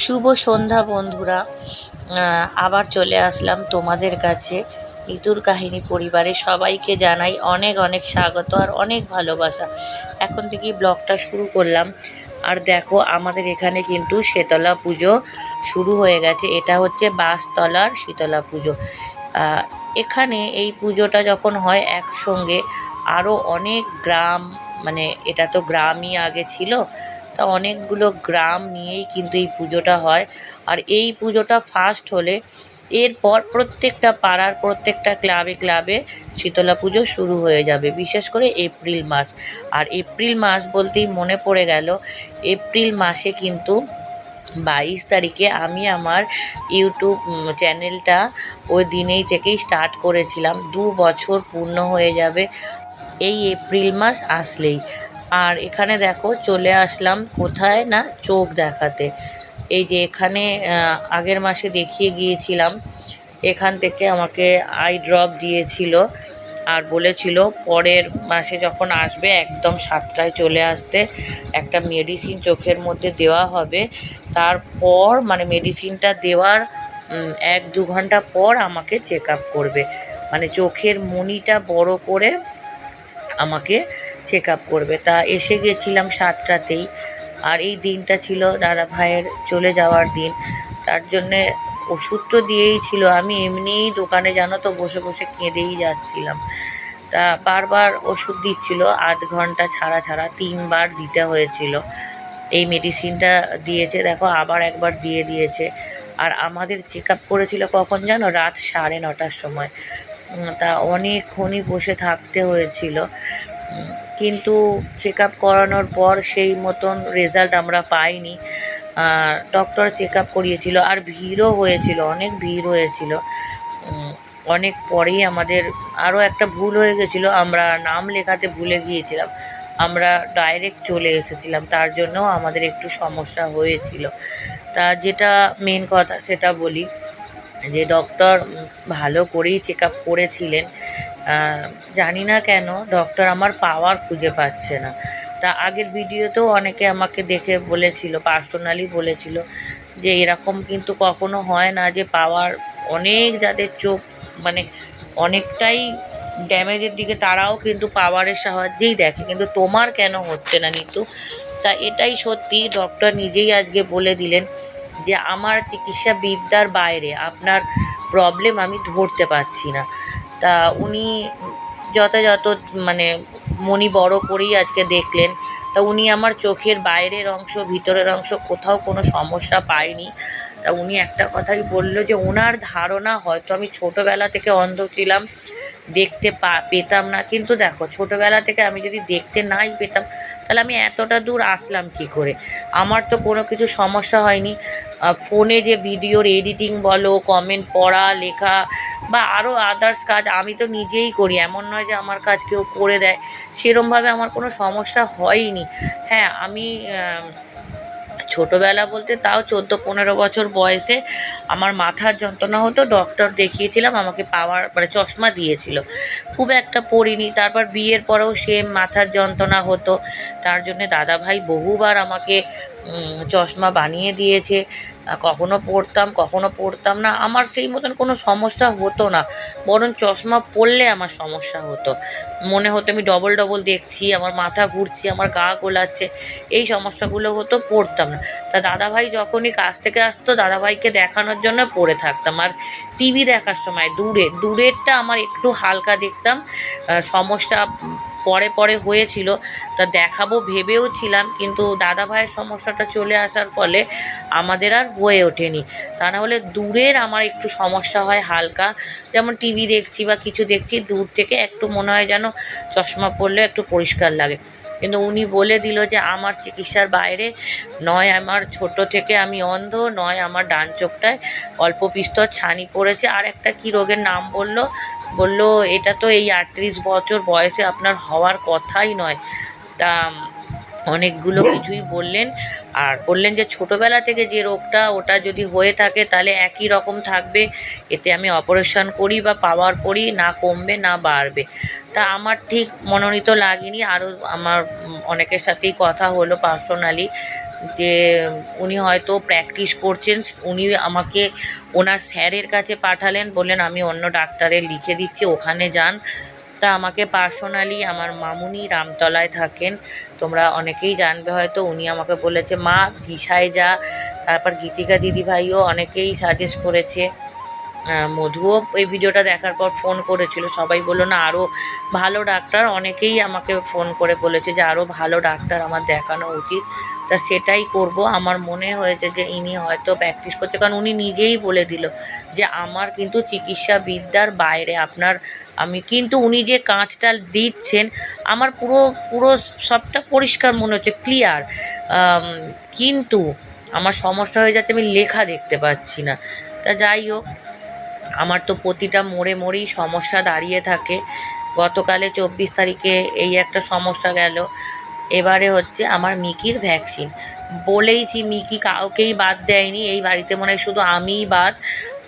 শুভ সন্ধ্যা বন্ধুরা। আবার চলে আসলাম তোমাদের কাছে। ইতুর কাহিনী পরিবারে সবাইকে জানাই অনেক অনেক স্বাগত আর অনেক ভালোবাসা। এখন থেকেই ব্লগটা শুরু করলাম। আর দেখো, আমাদের এখানে কিন্তু শীতলা পুজো শুরু হয়ে গেছে। এটা হচ্ছে বাসতলার শীতলা পুজো। এখানে এই পুজোটা যখন হয় একসঙ্গে আরও অনেক গ্রাম মানে এটা তো গ্রামই আগে ছিল তা অনেকগুলো গ্রাম নিয়েই কিন্তু এই পুজোটা হয়। আর এই পুজোটা ফার্স্ট হলে এরপর প্রত্যেকটা পাড়ার প্রত্যেকটা ক্লাবে ক্লাবে শীতলা পুজো শুরু হয়ে যাবে, বিশেষ করে এপ্রিল মাস। আর এপ্রিল মাস বলতেই মনে পড়ে গেল, এপ্রিল মাসে কিন্তু বাইশ তারিখে আমি আমার ইউটিউব চ্যানেলটা ওই দিনেই থেকেই স্টার্ট করেছিলাম। দু বছর পূর্ণ হয়ে যাবে এই এপ্রিল মাস আসলেই। আর এখানে দেখো চলে আসলাম কোথায় না চোখ দেখাতে। এই যে এখানে আগের মাসে দেখিয়ে গিয়েছিলাম, এখান থেকে আমাকে আই ড্রপ দিয়েছিল আর বলেছিল পরের মাসে যখন আসবে একদম সাতটায় চলে আসতে একটা মেডিসিন চোখের মধ্যে দেওয়া হবে। তারপর মানে মেডিসিনটা দেওয়ার এক দু ঘণ্টা পর আমাকে চেক আপ করবে। মানে চোখের মনিটা বড় করে আমাকে চেক আপ করবে। তা এসে গেছিলাম সাতটাতেই। আর এই দিনটা ছিল দাদা ভাইয়ের চলে যাওয়ার দিন। তার জন্যে ওষুধ তো দিয়েই ছিল। আমি এমনিই দোকানে জানো তো বসে বসে কেঁদেই যাচ্ছিলাম। তা বারবার ওষুধ দিচ্ছিল, আধ ঘণ্টা ছাড়া ছাড়া তিনবার দিতে হয়েছিল। এই মেডিসিনটা দিয়েছে, দেখো আবার একবার দিয়ে দিয়েছে। আর আমাদের চেক আপ করেছিল কখন জানো? রাত সাড়ে নটার সময়। তা অনেকক্ষণই বসে থাকতে হয়েছিল। কিন্তু চেক আপ করানোর পর সেই মতন রেজাল্ট আমরা পাইনি। ডক্টর চেক আপ করিয়েছিল আর ভিড়ও হয়েছিল, অনেক ভিড় হয়েছিল। অনেক পরেই আমাদের আরও একটা ভুল হয়ে গেছিল, আমরা নাম লেখাতে ভুলে গিয়েছিলাম। আমরা ডাইরেক্ট চলে এসেছিলাম, তার জন্যও আমাদের একটু সমস্যা হয়েছিল। তা যেটা মেন কথা, সেটা বলি যে ডক্টর ভালো করেই চেক আপ করেছিলেন। জানি না কেন ডক্টর আমার পাওয়ার খুঁজে পাচ্ছে না। তা আগের ভিডিওতেও অনেকে আমাকে দেখে বলেছিল পার্সোনালি বলেছিল যে এরকম কিন্তু কখনো হয় না যে পাওয়ার অনেক যাদের চোখ মানে অনেকটাই ড্যামেজের দিকে, তারাও কিন্তু পাওয়ারের সাহায্যেই দেখে। কিন্তু তোমার কেন হচ্ছে না নিতু? তা এটাই সত্যি ডক্টর নিজেই আজকে বলে দিলেন যে আমার চিকিৎসা বিদ্যার বাইরে আপনার প্রবলেম আমি ধরতে পারছি না। তা উনি যথাযথ মানে মনি বড় করেই আজকে দেখলেন। তা উনি আমার চোখের বাইরের অংশ, ভিতরের অংশ, কোথাও কোনো সমস্যা পায়নি। তা উনি একটা কথাই বলল যে, ওনার ধারণা হয়তো আমি ছোটোবেলা থেকে অন্ধ ছিলাম। দেখতে পা, পেতাম না। কিন্তু দেখো, ছোটোবেলা থেকে আমি যদি দেখতে নাই পেতাম, তাহলে আমি এতটা দূর আসলাম কি করে? আমার তো কোনো কিছু সমস্যা হয়নি। ফোনে যে ভিডিওর এডিটিং বলো কমেন্ট পড়া, লেখা, বা আরও আদার্স কাজ আমি তো নিজেই করি। এমন নয় যে আমার কাজ কেউ করে দেয়। সেরমভাবে আমার কোনো সমস্যা হয়নি। হ্যাঁ আমি ছোটোবেলা বলতে তাও চোদ্দ পনেরো বছর বয়সে আমার মাথার যন্ত্রণা হতো ডক্টর দেখিয়েছিলাম, আমাকে পাওয়ার মানে চশমা দিয়েছিল। খুব একটা পড়িনি, তারপর বিয়ের পরেও সেম মাথার যন্ত্রণা হতো। তার জন্যে দাদাভাই বহুবার আমাকে চশমা বানিয়ে দিয়েছে। কখনো পড়তাম কখনো পড়তাম না। আমার সেই মতন কোনো সমস্যা হতো না। বরং চশমা পরলে আমার সমস্যা হতো। মনে হতো আমি ডবল ডবল দেখছি, আমার মাথা ঘুরছে, আমার গা গোলাচ্ছে। এই সমস্যাগুলো হতো, পড়তাম না। তা দাদাভাই যখনই কাজ থেকে আসতো, দাদাভাইকে দেখানোর জন্য পড়ে থাকতাম। আর টিভি দেখার সময়, দূরে, দূরেরটা আমার একটু হালকা দেখতাম। সমস্যা পরে পরে হয়েছিল, তা দেখাবো, ভেবেও ছিলাম, কিন্তু দাদা ভাইয়ের সমস্যাটা চলে আসার ফলে আমাদের আর হয়ে ওঠেনি। তা না হলে দূরের আমার একটু সমস্যা হয় হালকা, যেমন টিভি দেখছি বা কিছু দেখছি, দূর থেকে একটু মনে হয় যেন চশমা পরলে একটু পরিষ্কার লাগে। কিন্তু উনি বলে দিল যে, আমার চিকিৎসার বাইরে নয়, আমার ছোট থেকে আমি অন্ধ, নয়, আমার ডান চোখটায় অল্প বিস্তর ছানি পড়েছে। আর একটা কী রোগের নাম বলল? বলল, এটা তো এই আটত্রিশ বছর বয়সে আপনার হওয়ার কথাই নয়। তা অনেকগুলো কিছুই বললেন। আর বললেন যে ছোটোবেলা থেকে যে রোগটা ওটা যদি হয়ে থাকে তাহলে একই রকম থাকবে। এতে আমি অপারেশন করি বা পাওয়ার পরই না কমবে না বাড়বে। তা আমার ঠিক মনোনীত লাগেনি। আরও আমার অনেকের সাথেই কথা হলো পার্সোনালি যে উনি হয়তো প্র্যাকটিস করছেন। উনি আমাকে ওনার স্যারের কাছে পাঠালেন। বললেন আমি অন্য ডাক্তারের লিখে দিচ্ছি ওখানে যান। তা আমাকে পার্সোনালি আমার মামুনি রামতলায় থাকেন। তোমরা অনেকেই জানবে হয়তো, উনি আমাকে বলেছে, মা, দিশায় যা। তারপর গীতিকা দিদিভাইও অনেকেই সাজেস্ট করেছে। মধুও এই ভিডিওটা দেখার পর ফোন করেছিল। সবাই বলল, না আরও ভালো ডাক্তার। অনেকেই আমাকে ফোন করে বলেছে যে আরও ভালো ডাক্তার আমার দেখানো উচিত। তা সেটাই করব। আমার মনে হয়েছে যে, ইনি হয়তো প্র্যাকটিস করছে। কারণ উনি নিজেই বলে দিল যে, আমার কিন্তু চিকিৎসা বিদ্যার বাইরে আপনার, আমি কিন্তু উনি যে কাঁচটা দিচ্ছেন, আমার পুরো পুরো সবটা পরিষ্কার মনে হচ্ছে ক্লিয়ার কিন্তু আমার সমস্যা হয়ে যাচ্ছে, আমি লেখা দেখতে পাচ্ছি না। তা যাই হোক আমার তো প্রতিটা মোড়ে মোড়েই সমস্যা দাঁড়িয়ে থাকে। গতকালে চব্বিশ তারিখে এই একটা সমস্যা গেল। এবারে হচ্ছে আমার মিকির ভ্যাকসিন বলেইছি, মিকি কাউকেই বাদ দেয়নি। এই বাড়িতে মনে হয় শুধু আমিই বাদ।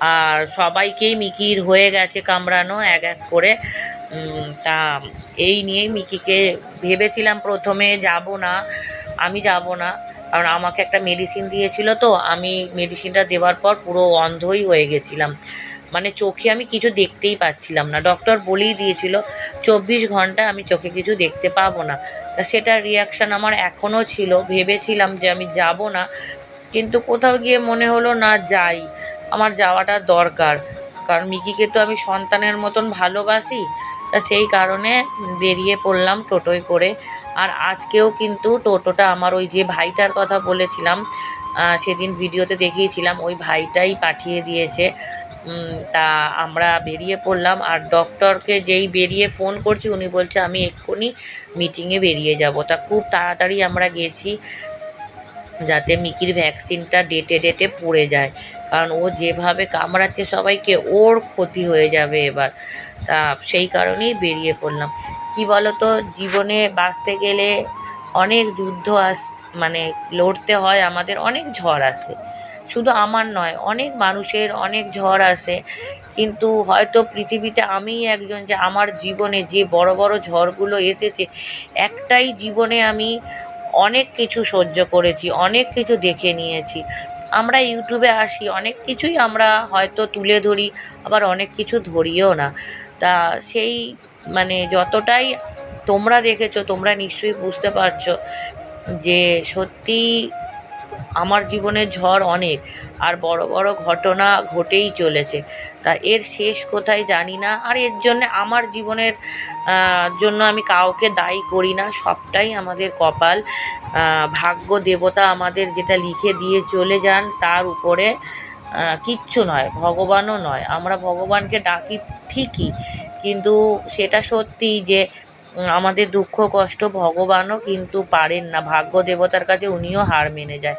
আর সবাইকেই মিকির হয়ে গেছে কামড়ানো এক এক করে। তা এই নিয়েই মিকিকে ভেবেছিলাম প্রথমে যাব না। আমি যাব না। কারণ আমাকে একটা মেডিসিন দিয়েছিল তো। আমি মেডিসিনটা দেওয়ার পর পুরো অন্ধই হয়ে গেছিলাম। মানে চোখে আমি কিছু দেখতেই পাচ্ছিলাম না। ডক্টর বলেই দিয়েছিল, চব্বিশ ঘণ্টা আমি চোখে কিছু দেখতে পাবো না। তা সেটার রিয়াকশান আমার এখনও ছিল। ভেবেছিলাম যে আমি যাব না, কিন্তু কোথাও গিয়ে মনে হলো না যাই। আমার যাওয়াটা দরকার, কারণ মিকিকে তো আমি সন্তানের মতন ভালোবাসি। তা সেই কারণে বেরিয়ে পড়লাম টোটোয় করে। আর আজকেও কিন্তু টোটোটা আমার ওই যে ভাইটার কথা বলেছিলাম সেদিন ভিডিওতে দেখিয়েছিলাম, ওই ভাইটাই পাঠিয়ে দিয়েছে। তা আমরা বেরিয়ে পড়লাম, আর ডক্টরকে যেই বেরিয়ে ফোন করছি, উনি বলছে, আমি এক্ষুনি মিটিংয়ে বেরিয়ে যাব। তা খুব তাড়াতাড়ি আমরা গেছি, যাতে মিকির ভ্যাকসিনটা ডেটে ডেটে পড়ে যায়। কারণ ও যেভাবে কামড়াচ্ছে সবাইকে, ওর ক্ষতি হয়ে যাবে এবার। তা সেই কারণেই বেরিয়ে পড়লাম। কি বলো তো জীবনে বাঁচতে গেলে অনেক যুদ্ধ আস মানে লড়তে হয়, আমাদের অনেক ঝড় আসে। শুধু আমার নয়, অনেক মানুষের অনেক ঝড় আসে। কিন্তু হয়তো পৃথিবীতে আমিই একজন যে আমার জীবনে যে বড় বড় ঝড়গুলো এসেছে, একটাই জীবনে আমি অনেক কিছু সহ্য করেছি, অনেক কিছু দেখে নিয়েছি। আমরা ইউটিউবে আসি, অনেক কিছুই আমরা হয়তো তুলে ধরি, আবার অনেক কিছু ধরিও না। তা সেই মানে যতটাই তোমরা দেখেছ, তোমরা নিশ্চয়ই বুঝতে পারছ যে সত্যি আমার জীবনে ঝড় অনেক আর বড় বড় ঘটনা ঘটেই চলেছে। তা এর শেষ কোথায় জানি না। আর এর জন্য আমার জীবনের জন্য আমি কাউকে দায়ী করি না। সবটাই আমাদের কপাল। ভাগ্য দেবতা আমাদের যেটা লিখে দিয়ে চলে যান, তার উপরে কিচ্ছু নয়, ভগবানও নয়। আমরা ভগবানকে ডাকি ঠিকই, কিন্তু সেটা সত্যি যে আমাদের দুঃখ, কষ্ট ভগবানও কিন্তু পারেন না। ভাগ্য দেবতার কাছে উনিও হার মেনে যায়।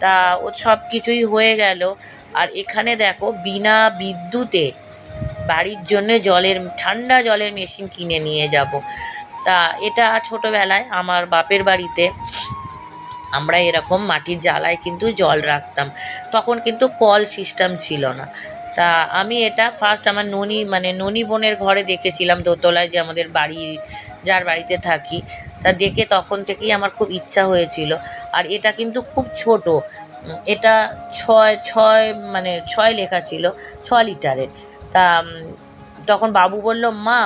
তা ও সব কিছুই হয়ে গেল। আর এখানে দেখো, বিনা বিদ্যুতে বাড়ির জন্যে জলের, ঠান্ডা জলের মেশিন কিনে নিয়ে যাব। তা এটা ছোটোবেলায় আমার বাপের বাড়িতে আমরা এরকম মাটির জ্বালায় কিন্তু জল রাখতাম। তখন কিন্তু কল সিস্টেম ছিল না। তা আমি এটা ফার্স্ট আমার ননি মানে ননি বোনের ঘরে দেখেছিলাম দোতলায় যে আমাদের বাড়ি যার বাড়িতে থাকি, তা দেখে তখন থেকেই আমার খুব ইচ্ছা হয়েছিল। আর এটা কিন্তু খুব ছোট এটা ছয় ছয় মানে ছয় লেখা ছিল ছ লিটারের। তা তখন বাবু বলল, মা,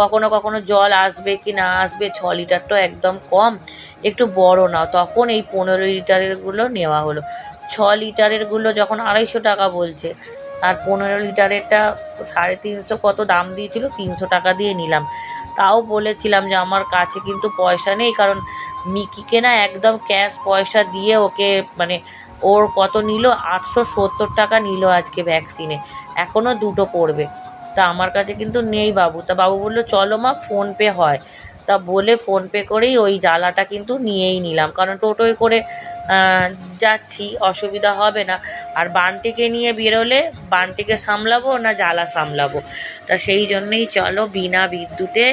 কখনো কখনো জল আসবে কি না আসবে? ছ লিটার তো একদম কম, একটু বড় নাও। তখন এই পনেরো লিটারেরগুলো নেওয়া হলো। ছ লিটারেরগুলো যখন আড়াইশো টাকা বলছে, আর পনেরো লিটারেরটা সাড়ে তিনশো কত দাম দিয়েছিল? তিনশো টাকা দিয়ে নিলাম। তাও বলেছিলাম যে আমার কাছে কিন্তু পয়সা নেই, কারণ মিকিকে না একদম ক্যাশ পয়সা দিয়ে ওকে মানে ওর কত নিল? আটশো সত্তর টাকা নিল আজকে ভ্যাকসিনে এখনও দুটো পড়বে। তা আমার কাছে কিন্তু নেই বাবু। তা বাবু বলল, চলো মা ফোনপে হয়। তা বলে ফোনপে করেই ওই জ্বালাটা কিন্তু নিয়েই নিলাম। কারণ টোটোয় করে যাচ্ছি, অসুবিধা হবে না। আর বানটিকে নিয়ে বেরোলে বানটিকে সামলাবো না জ্বালা সামলাবো? তা সেই জন্যেই চলো বিনা বিদ্যুতে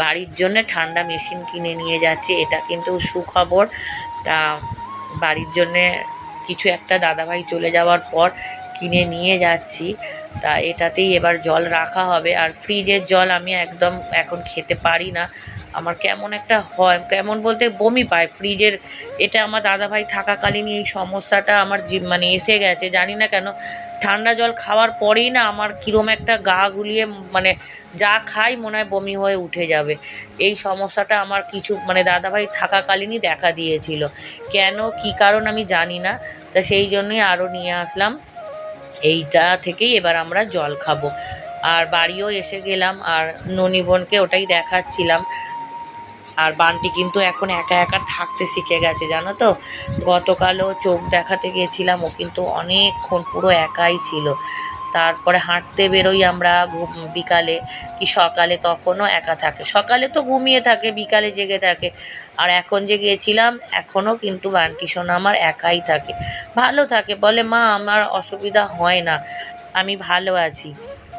বাড়ির জন্য ঠান্ডা মেশিন কিনে নিয়ে যাচ্ছি। এটা কিন্তু সুখবর। তা বাড়ির জন্যে কিছু একটা দাদাভাই চলে যাওয়ার পর কিনে নিয়ে যাচ্ছি। তা এটাতেই এবার জল রাখা হবে। আর ফ্রিজের জল আমি একদম এখন খেতে পারি না। আমার কেমন একটা হয়, কেমন বলতে বমি পায় ফ্রিজের। এটা আমার দাদাভাই থাকাকালীনই এই সমস্যাটা আমার মানে এসে গেছে, জানি না কেন। ঠান্ডা জল খাওয়ার পরেই না আমার কীরম একটা গা গুলিয়ে মানে যা খাই মনে হয় বমি হয়ে উঠে যাবে। এই সমস্যাটা আমার কিছু মানে দাদাভাই থাকাকালীনই দেখা দিয়েছিল। কেন, কী কারণ আমি জানি না। তা সেই জন্যই আরও নিয়ে আসলাম। এইটা থেকেই এবার আমরা জল খাব। আর বাড়িও এসে গেলাম, আর ননি বোনকে ওটাই দেখাচ্ছিলাম। আর বানটি কিন্তু এখন একা একা থাকতে শিখে গেছে, জানো তো? গতকালও চোখ দেখাতে গিয়েছিলাম ও কিন্তু অনেকক্ষণ পুরো একাই ছিল। তারপরে হাঁটতে বেরোই আমরা বিকালে, কি সকালে তখনও একা থাকে। সকালে তো ঘুমিয়ে থাকে, বিকালে জেগে থাকে। আর এখন যে গিয়েছিলাম, এখনও কিন্তু বান্টি সোনা আমার একাই থাকে। ভালো থাকে, বলে, মা, আমার অসুবিধা হয় না। আমি ভালো আছি।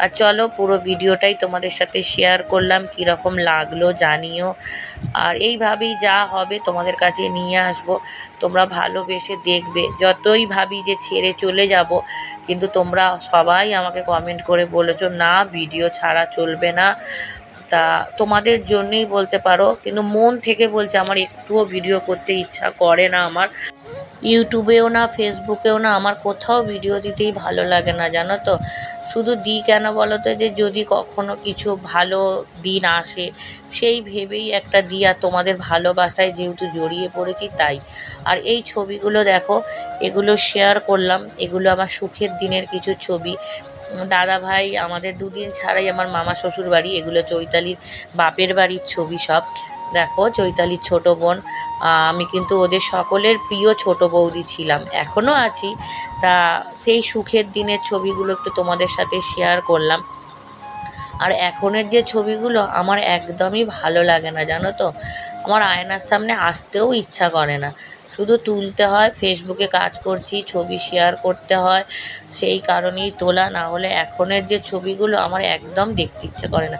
আর চলো পুরো ভিডিওটাই তোমাদের সাথে শেয়ার করলাম, কীরকম লাগল জানিও। আর এইভাবেই যা হবে তোমাদের কাছে নিয়ে আসব। তোমরা ভালোবেসে দেখবে। যতই ভাবি যে ছেড়ে চলে যাব, কিন্তু তোমরা সবাই আমাকে কমেন্ট করে বলেছ, না ভিডিও ছাড়া চলবে না। তা তোমাদের জন্যেই বলতে পারো, কিন্তু মন থেকে বলছে আমার একটুও ভিডিও করতে ইচ্ছা করে না আমার। ইউটিউবেও না, ফেসবুকেও না, আমার কোথাও ভিডিও দিতেই ভালো লাগে না, জানো তো? শুধু দিই কেন বলো তো যে, যদি কখনো কিছু ভালো দিন আসে, সেই ভেবেই একটা দিই আর তোমাদের ভালোবাসায় যেহেতু জড়িয়ে পড়েছি তাই। আর এই ছবিগুলো দেখো, এগুলো শেয়ার করলাম, এগুলো আমার সুখের দিনের কিছু ছবি। দাদা ভাই, আমাদের দুদিন ছাড়াই আমার মামা শ্বশুর বাড়ি এগুলো চৈতালির বাপের বাড়ির ছবি সব। দেখো চৈতালির ছোট বোন। আমি কিন্তু ওদের সকলের প্রিয় ছোট বৌদি ছিলাম। এখনও আছি। তা সেই সুখের দিনের ছবিগুলো একটু তোমাদের সাথে শেয়ার করলাম। আর এখনের যে ছবিগুলো, আমার একদমই ভালো লাগে না, জানো তো? আমার আয়নার সামনে আসতেও ইচ্ছা করে না। শুধু তুলতে হয় ফেসবুকে কাজ করছি, ছবি শেয়ার করতে হয়, সেই কারণেই তোলা, না হলে এখনের যে ছবিগুলো আমার একদম দেখতে ইচ্ছে করে না।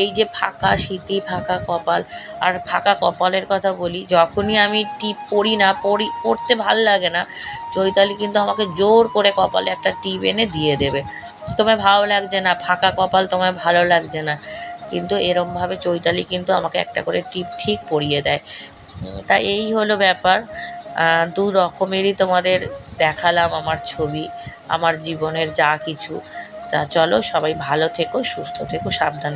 এই যে ফাঁকা স্মৃতি ফাঁকা কপাল, আর ফাঁকা কপালের কথা বলি, যখনই আমি টিপ পড়ি না, পড়ি, পড়তে ভালো লাগে না, চৈতালি কিন্তু আমাকে জোর করে কপালে একটা টিপ এনে দিয়ে দেবে। তোমায় ভালো লাগছে না, ফাঁকা কপাল তোমায় ভালো লাগছে না, কিন্তু এরমভাবে চৈতালি কিন্তু আমাকে একটা করে টিপ ঠিক পরিয়ে দেয়। তা এই হলো ব্যাপার। দু রকমেরই তোমাদের দেখালাম আমার ছবি, আমার জীবনের যা কিছু। তা চলো সবাই ভালো থেকো, সুস্থ থেকো, সাবধানে